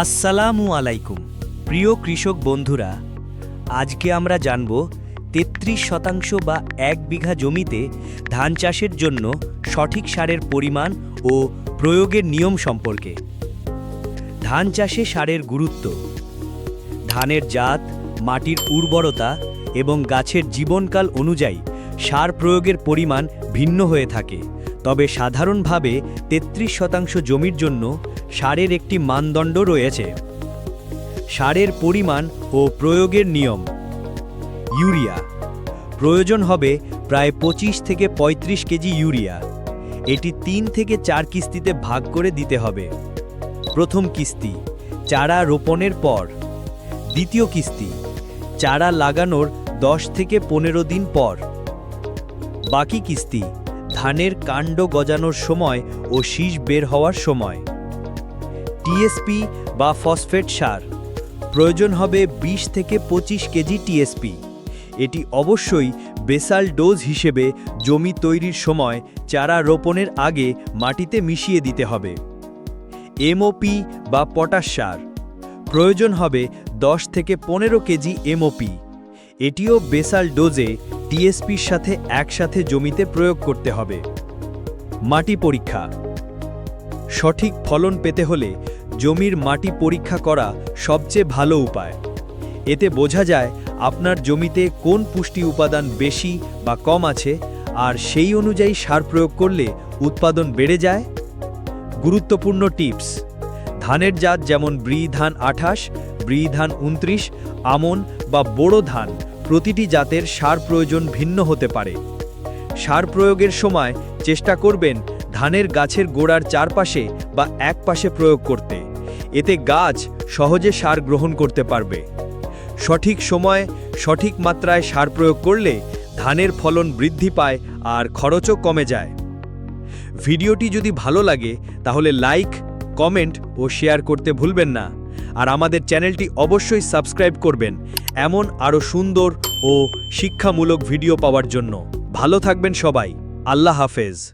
আসসালামু আলাইকুম। প্রিয় কৃষক বন্ধুরা, আজকে আমরা জানব তেত্রিশ শতাংশ বা এক বিঘা জমিতে ধান চাষের জন্য সঠিক সারের পরিমাণ ও প্রয়োগের নিয়ম সম্পর্কে। ধান চাষে সারের গুরুত্ব। ধানের জাত, মাটির উর্বরতা এবং গাছের জীবনকাল অনুযায়ী সার প্রয়োগের পরিমাণ ভিন্ন হয়ে থাকে। তবে সাধারণভাবে তেত্রিশ শতাংশ জমির জন্য সারের একটি মানদণ্ড রয়েছে। সারের পরিমাণ ও প্রয়োগের নিয়ম। ইউরিয়া। প্রয়োজন হবে প্রায় পঁচিশ থেকে ৩৫ কেজি ইউরিয়া। এটি তিন থেকে চার কিস্তিতে ভাগ করে দিতে হবে। প্রথম কিস্তি, চারা রোপণের পর। দ্বিতীয় কিস্তি, চারা লাগানোর দশ থেকে পনেরো দিন পর। বাকি কিস্তি ধানের কাণ্ড গজানোর সময় ও শীষ বের হওয়ার সময়। টিএসপি বা ফসফেট সার। প্রয়োজন হবে ২০ থেকে ২৫ কেজি টিএসপি এটি অবশ্যই বেসাল ডোজ হিসেবে জমি তৈরির সময় চারা রোপণের আগে মাটিতে মিশিয়ে দিতে হবে। এমওপি বা পটাশ সার। প্রয়োজন হবে 10 থেকে পনেরো কেজি এমওপি এটিও বেসাল ডোজে টিএসপির সাথে একসাথে জমিতে প্রয়োগ করতে হবে। মাটি পরীক্ষা। সঠিক ফলন পেতে হলে জমির মাটি পরীক্ষা করা সবচেয়ে ভালো উপায়। এতে বোঝা যায় আপনার জমিতে কোন পুষ্টি উপাদান বেশি বা কম আছে আর সেই অনুযায়ী সার প্রয়োগ করলে উৎপাদন বেড়ে যায়। গুরুত্বপূর্ণ টিপস। ধানের জাত যেমন ব্রি ধান আঠাশ, ব্রি ধান উনত্রিশ আমন বা বোড়ো ধান প্রতিটি জাতের সার প্রয়োজন ভিন্ন হতে পারে। সার প্রয়োগের সময় চেষ্টা করবেন ধানের গাছের গোড়ার চারপাশে বা এক পাশে প্রয়োগ করতে। এতে গাছ সহজে সার গ্রহণ করতে পারবে। সঠিক সময় সঠিক মাত্রায় সার প্রয়োগ করলে ধানের ফলন বৃদ্ধি পায় আর খরচও কমে যায়। ভিডিওটি যদি ভালো লাগে তাহলে লাইক, কমেন্ট ও শেয়ার করতে ভুলবেন না। আর আমাদের চ্যানেলটি অবশ্যই সাবস্ক্রাইব করবেন। এমন আরও সুন্দর ও শিক্ষামূলক ভিডিও পাওয়ার জন্য। ভালো থাকবেন সবাই। আল্লাহ হাফেজ।